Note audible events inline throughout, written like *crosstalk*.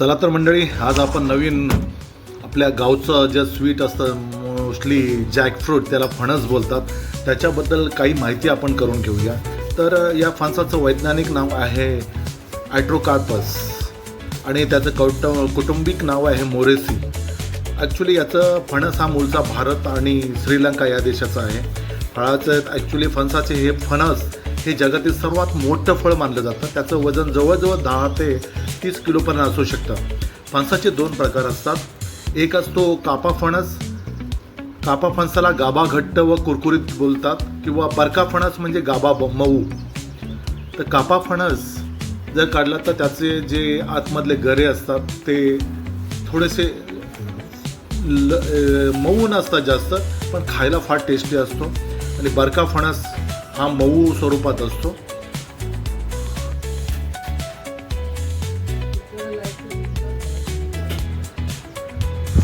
चला तर मंडळी आज आपण नवीन आपल्या गावचं जे स्वीट असतं मोस्टली जॅकफ्रूट त्याला फणस बोलतात. त्याच्याबद्दल काही माहिती आपण करून घेऊया. तर या फणसाचं वैज्ञानिक नाव आहे ॲट्रोकार्पस आणि त्याचं कौट कौटुंबिक नाव आहे मोरेसी ॲक्च्युली याचं फणस हा मूळचा भारत आणि श्रीलंका या देशाचा आहे. फळाचं ॲक्च्युली फणसाचे हे फणस हे जगातील सर्वात मोठं फळ मानलं जातं. त्याचं वजन जवळजवळ दहा ते तीस किलोपर्यंत असू शकतं. फणसाचे दोन प्रकार असतात. एक असतो कापा फणस. कापा फणसाला गाभा घट्ट व कुरकुरीत बोलतात किंवा बरका फणस म्हणजे गाभा ब- मऊ. तर कापा फणस जर काढला तर त्याचे जे आतमधले गरे असतात ते थोडेसे ल मऊ नसतात जास्त पण खायला फार टेस्टी असतो. आणि बरका फणस हा मऊ स्वरूपात असतो.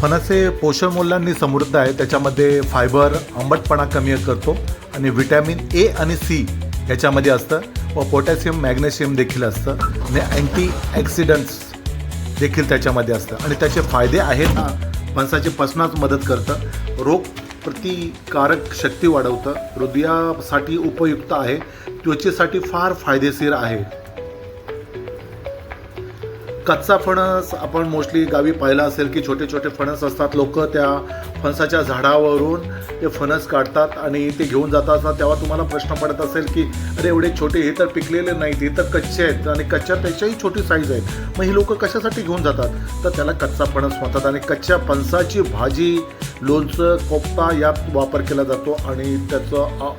फणस हे पोषण मूल्यांनी समृद्ध आहे. त्याच्यामध्ये फायबर आंबटपणा कमी करतो आणि व्हिटॅमिन ए आणि सी याच्यामध्ये असतं व पोटॅशियम मॅग्नेशियम देखील असतं आणि अँटी ॲक्सिडंट्स देखील त्याच्यामध्ये असतं. आणि त्याचे फायदे आहेत. ना फणसाचे पसनाच मदत करतं. रोग प्रतिकारक शक्ती वाढवतं. हृदयासाठी उपयुक्त आहे. त्वचेसाठी फार फायदेशीर आहे. कच्चा फणस आपण मोस्टली गावी पाहिला असेल की छोटे छोटे फणस असतात लोक त्या फणसाच्या झाडावरून ते फणस काढतात आणि ते घेऊन जात असतात तेव्हा तुम्हाला प्रश्न पडत असेल की अरे एवढे छोटे हे तर पिकलेले नाहीत हे तर कच्चे आहेत आणि कच्च्यापेक्षाही छोटी साईज आहेत. मग ही लोक कशासाठी घेऊन जातात? तर त्याला कच्चा फणस म्हणतात आणि कच्च्या फणसाची भाजी लोणचं कोफ्ता यात वापर केला जातो आणि त्याचं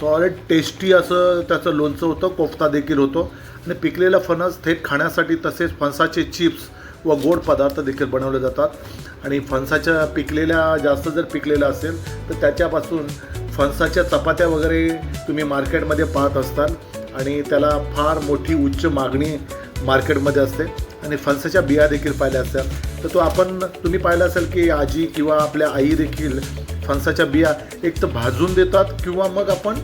सॉलिड टेस्टी असं त्याचं लोणचं होतं कोफ्ता देखील होतो. आणि पिकलेला फणस थेट खाण्यासाठी तसेच फणसाचे चिप्स व गोड पदार्थ देखील बनवले जातात. आणि फणसाच्या पिकलेल्या जास्त जर पिकलेलं असेल तर त्याच्यापासून फणसाच्या चपात्या वगैरे तुम्ही मार्केटमध्ये पाहत असताल. आणि त्याला फार मोठी उच्च मागणी मार्केटमध्ये असते. आणि फणसाच्या बिया देखील पाहिल्या असतात. तर तो आपण तुम्ही पाहिलं असेल की आजी किंवा आपल्या आई देखील फणसाच्या बिया एक तर भाजून देतात किंवा मग आपण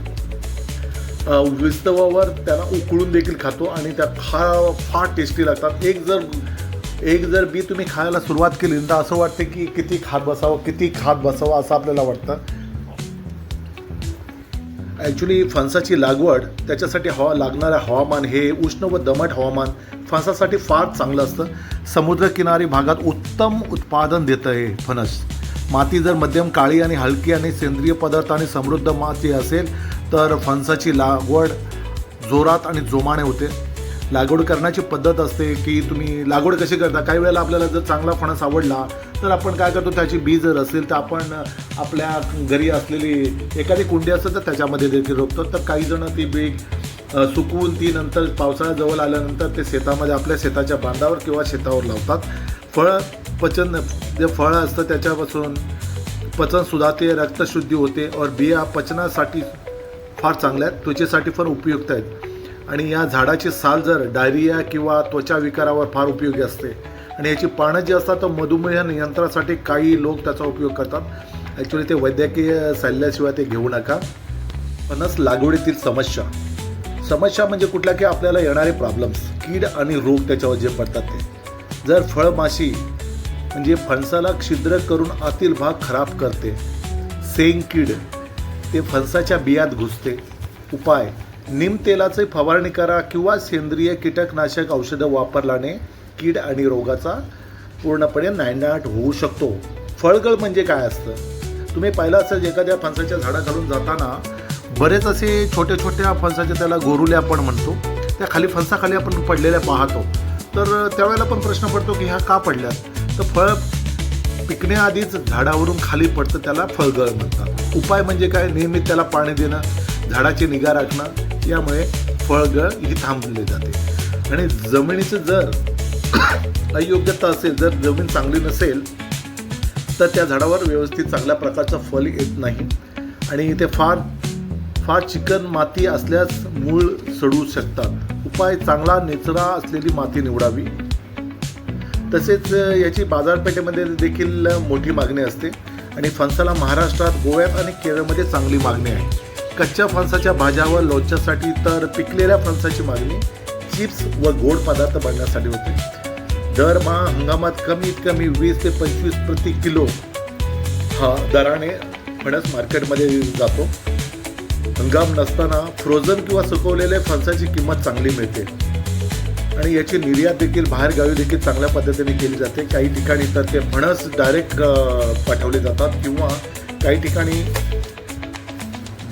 विस्तवावर त्याला उकळून देखील खातो आणि त्या फार फार टेस्टी लागतात. एक जर एक जर बी तुम्ही खायला सुरुवात केली तर असं वाटतं की किती खात बसावं किती खात बसावं असं आपल्याला वाटतं. ॲक्च्युली फणसाची लागवड त्याच्यासाठी हवा लागणारं हवामान हे उष्ण व दमट हवामान फणसासाठी फार चांगलं असतं. समुद्रकिनारी भागात उत्तम उत्पादन देतं हे फणस. माती जर मध्यम काळी आणि हलकी आणि सेंद्रिय पदार्थ आणि समृद्ध माती असेल तर फणसाची लागवड जोरात आणि जोमाने होते. लागवड करण्याची पद्धत असते की तुम्ही लागवड कशी करता? काही वेळेला आपल्याला जर चांगला फणस आवडला तर आपण काय करतो? त्याची बी जर असेल तर आपण आपल्या घरी असलेली एखादी कुंडी असेल तर त्याच्यामध्ये देखील रोपतो. तर काही जण ती बी सुकवून ती नंतर पावसाळ्याजवळ आल्यानंतर ते शेतामध्ये आपल्या शेताच्या बांधावर किंवा शेतावर लावतात. फळ पचन जे फळं असतं त्याच्यापासून पचन सुधारते रक्तशुद्धी होते और बिया पचनासाठी फार चांगल्या आहेत. त्वचेसाठी फार उपयुक्त आहेत. आणि या झाडाची साल जर डायरिया किंवा त्वचा विकारावर फार उपयोगी असते. आणि याची पानं जी असतात तर मधुमेह नियंत्रणासाठी काही लोक त्याचा उपयोग करतात. ॲक्च्युली ते वैद्यकीय सल्ल्याशिवाय ते घेऊ नका. पणच लागवडीतील समस्या. समस्या म्हणजे कुठल्या की आपल्याला येणारे प्रॉब्लेम्स कीड आणि रोग त्याच्यावर जे पडतात ते. जर फळमाशी म्हणजे फणसाला छिद्र करून आतील भाग खराब करते सेंग कीड ते फणसाच्या बियात घुसते. उपाय निम तेलाचे फवारणी करा किंवा सेंद्रिय कीटकनाशक औषधं वापरल्याने कीड आणि रोगाचा पूर्णपणे नायनाट होऊ शकतो. फळगळ म्हणजे काय असतं? तुम्ही पाहिलं असेल एखाद्या फणसाच्या झाडाखालून जाताना बरेच असे छोट्या छोट्या फणसाच्या त्याला गोरुल्या आपण म्हणतो. त्या खाली फणसाखाली आपण पडलेल्या पाहतो. तर त्यावेळेला पण प्रश्न पडतो की ह्या का पडल्यात? तर फळ पिकण्याआधीच झाडावरून खाली पडतं त्याला फळगळ म्हणतात. उपाय म्हणजे काय? नियमित त्याला पाणी देणं झाडाची निगा राखणं यामुळे फळगळ ही थांबली जाते. आणि जमिनीचं जर *coughs* अयोग्यता असेल जर जमीन चांगली नसेल तर त्या झाडावर व्यवस्थित चांगल्या प्रकारचं फल येत नाही. आणि ते फार फार चिकन माती असल्यास मूळ सडू शकतात. उपाय चांगला निचरा असलेली माती निवडावी. तसेच याची बाजारपेठेमध्ये देखील मोठी मागणी असते. आणि फणसाला महाराष्ट्रात गोव्यात आणि केरळमध्ये चांगली मागणी आहे. कच्च्या फणसाच्या भाज्या व लोणच्यासाठी तर पिकलेल्या फणसाची मागणी चिप्स व गोड पदार्थ बनण्यासाठी होते. दरमहा हंगामात कमीत कमी वीस ते पंचवीस प्रति किलो हा दराने फणस मार्केटमध्ये जातो. हंगाम नसताना फ्रोझन किंवा सुकवलेल्या फणसाची किंमत चांगली मिळते. आणि याची निर्यात देखील बाहेर गावी देखील चांगल्या पद्धतीने केली जाते. काही ठिकाणी तर ते फणस डायरेक्ट पाठवले जातात किंवा काही ठिकाणी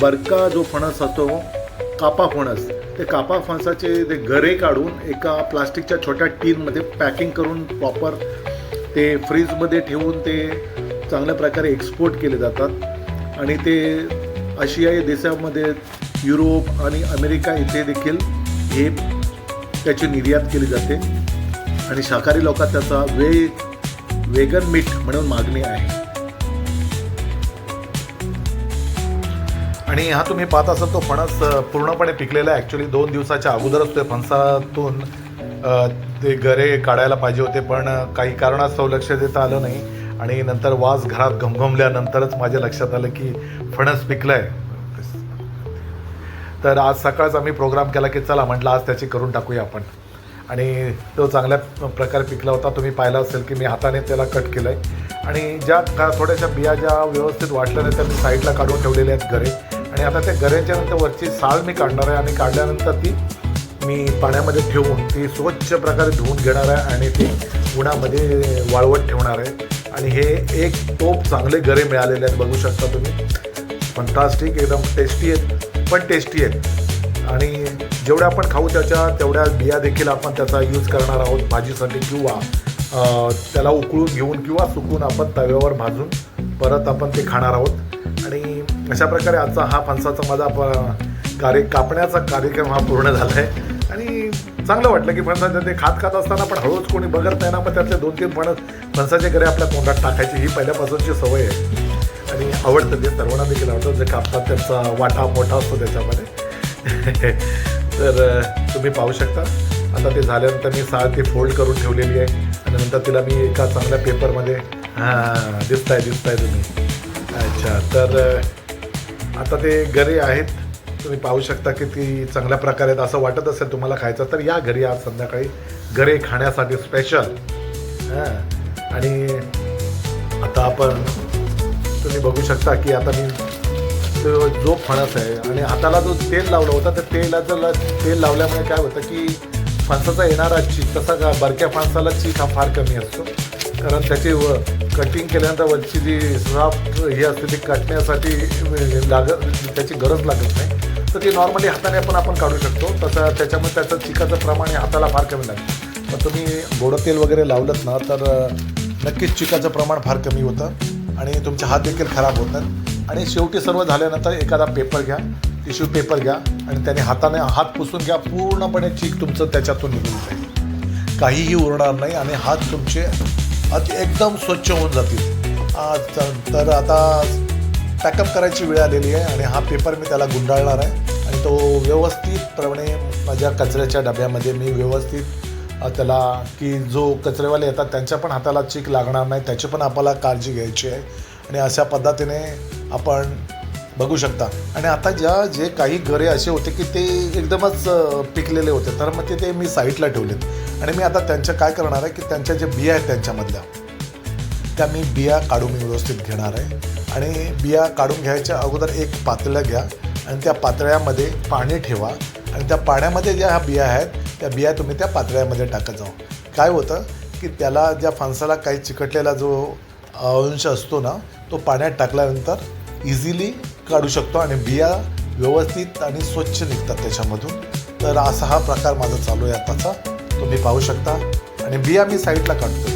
बरका जो फणस असतो कापा फणस ते कापा फणसाचे ते गरे काढून एका प्लास्टिकच्या छोट्या टीनमध्ये पॅकिंग करून प्रॉपर ते फ्रीजमध्ये ठेवून ते चांगल्या प्रकारे एक्सपोर्ट केले जातात. आणि ते आशियाई देशामध्ये युरोप आणि अमेरिका इथे देखील हे त्याची निर्यात केली जाते. आणि शाकाहारी लोकात त्याचा वे वेगन मीठ म्हणून मागणी आहे. आणि हा तुम्ही पाहत असाल तो फणस पूर्णपणे पिकलेला आहे. ॲक्च्युली दोन दिवसाच्या अगोदरच ते फणसातून ते गरे काढायला पाहिजे होते पण काही कारणास्तव लक्ष देता आलं नाही. आणि नंतर वास घरात घमघमल्यानंतरच माझ्या लक्षात आलं की फणस पिकलं आहे तर आज सकाळच आम्ही प्रोग्राम केला की चला म्हटलं आज त्याची करून टाकूया आपण. आणि तो चांगल्या प्रकारे पिकला होता तुम्ही पाहिला असेल की मी हाताने त्याला कट केलं आहे आणि ज्या का थोड्याशा बिया ज्या व्यवस्थित वाटल्या नाही त्या मी साईडला काढून ठेवलेल्या आहेत गरे आणि आता त्या गरेच्या नंतर वरची साल मी काढणार आहे आणि काढल्यानंतर ती मी पाण्यामध्ये ठेवून ती स्वच्छ प्रकारे धुवून घेणार आहे आणि ती उन्हामध्ये वाळवत ठेवणार आहे. आणि हे एक टोप चांगले गरे मिळालेले आहेत बघू शकता तुम्ही. फंटास्टिक एकदम टेस्टी आहेत पण टेस्टी आहेत. आणि जेवढ्या आपण खाऊ त्याच्या तेवढ्या बिया देखील आपण त्याचा यूज करणार आहोत भाजीसाठी किंवा त्याला उकळून घेऊन किंवा सुकून आपण तव्यावर भाजून परत आपण ते खाणार आहोत. आणि अशा प्रकारे आजचा हा फणसाचा माझा प- कार्य कापण्याचा कार्यक्रम हा पूर्ण झाला आहे चांगलं वाटलं की फणसाचं ते खात खात असताना पण हळूच कोणी बघत नाही ना मग त्यातले दोन तीन फणस फणसाचे घरे आपल्या तोंडात टाकायची ही पहिल्यापासूनची सवय आहे. आणि आवडतं ते सर्वांना देखील आवडतं जे कापतात त्यांचा वाटा मोठा असतो त्याच्यामध्ये. *laughs* तर तुम्ही पाहू शकता. आता ते झाल्यानंतर मी साळ ती फोल्ड करून ठेवलेली आहे. आणि नंतर तिला मी एका चांगल्या पेपरमध्ये हां दिसताय दिसताय तुम्ही. अच्छा तर आता ते गरे आहेत. तुम्ही पाहू शकता की ती चांगल्या प्रकारे आहेत. असं वाटत असेल तुम्हाला खायचं तर या घरी आज संध्याकाळी घरे खाण्यासाठी स्पेशल हां. आणि आता आपण तुम्ही बघू शकता की आता मी तो जो फणस आहे आणि हाताला जो तेल लावलं होतं तर तेलाचं ला तेल लावल्यामुळे काय होतं की फणसाचा येणारा चीक तसा का बरक्या फणसाला चीक हा फार कमी असतो. कारण त्याची व कटिंग केल्यानंतर वरची जी साफ ही असते ती काटण्यासाठी लागत त्याची गरज लागत नाही. तर ते नॉर्मली हाताने पण आपण काढू शकतो. तसं त्याच्यामुळे त्याचं चिकाचं प्रमाण हे हाताला फार कमी लागतं. पण तुम्ही गोडं तेल वगैरे लावलंत ना तर नक्कीच चिकाचं प्रमाण फार कमी होतं आणि तुमचे हात देखील खराब होतात. आणि शेवटी सर्व झाल्यानंतर एखादा पेपर घ्या टिश्यू पेपर घ्या आणि त्याने हाताने हात पुसून घ्या पूर्णपणे चीक तुमचं त्याच्यातून निघून जाईल. काहीही उरणार नाही आणि हात तुमचे अति एकदम स्वच्छ होऊन जातील. तर- आता पॅकअप करायची वेळ आलेली आहे आणि हा पेपर मी त्याला गुंडाळणार आहे. तो व्यवस्थितप्रमाणे माझ्या कचऱ्याच्या डब्यामध्ये मी व्यवस्थित त्याला की जो कचरेवाले येतात त्यांच्या पण हाताला चीक लागणार नाही त्याची पण आपल्याला काळजी घ्यायची आहे. आणि अशा पद्धतीने आपण बघू शकता. आणि आता ज्या जे काही घरे असे होते की ते एकदमच पिकलेले होते तर मग ते ते मी साईडला ठेवलेत. आणि मी आता त्यांच्या काय करणार आहे की त्यांच्या जे बिया आहेत त्यांच्यामधल्या त्या मी बिया काढून मी व्यवस्थित घेणार आहे. आणि बिया काढून घ्यायच्या अगोदर एक पातळ्या घ्या. आणि त्या पातळ्यामध्ये पाणी ठेवा. आणि त्या पाण्यामध्ये ज्या ह्या बिया आहेत त्या बिया तुम्ही त्या पातळ्यामध्ये टाकत जाऊ काय होतं की त्याला ज्या फणसाला काही चिकटलेला जो अंश असतो ना तो पाण्यात टाकल्यानंतर इझिली काढू शकतो आणि बिया व्यवस्थित आणि स्वच्छ निघतात त्याच्यामधून. तर असा हा प्रकार माझा चालू आहे आताचा. तुम्ही पाहू शकता. आणि बिया मी साईडला काढतो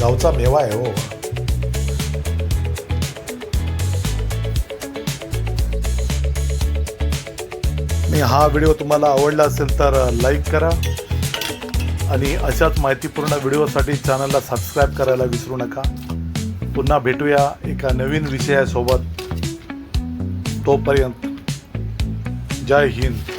गावचा मेवा आहे हो मी हा व्हिडिओ तुम्हाला आवडला असेल तर लाईक करा. आणि अशाच माहितीपूर्ण व्हिडिओसाठी चॅनलला सबस्क्राईब करायला विसरू नका. पुन्हा भेटूया एका नवीन विषयासोबत. तोपर्यंत जय हिंद.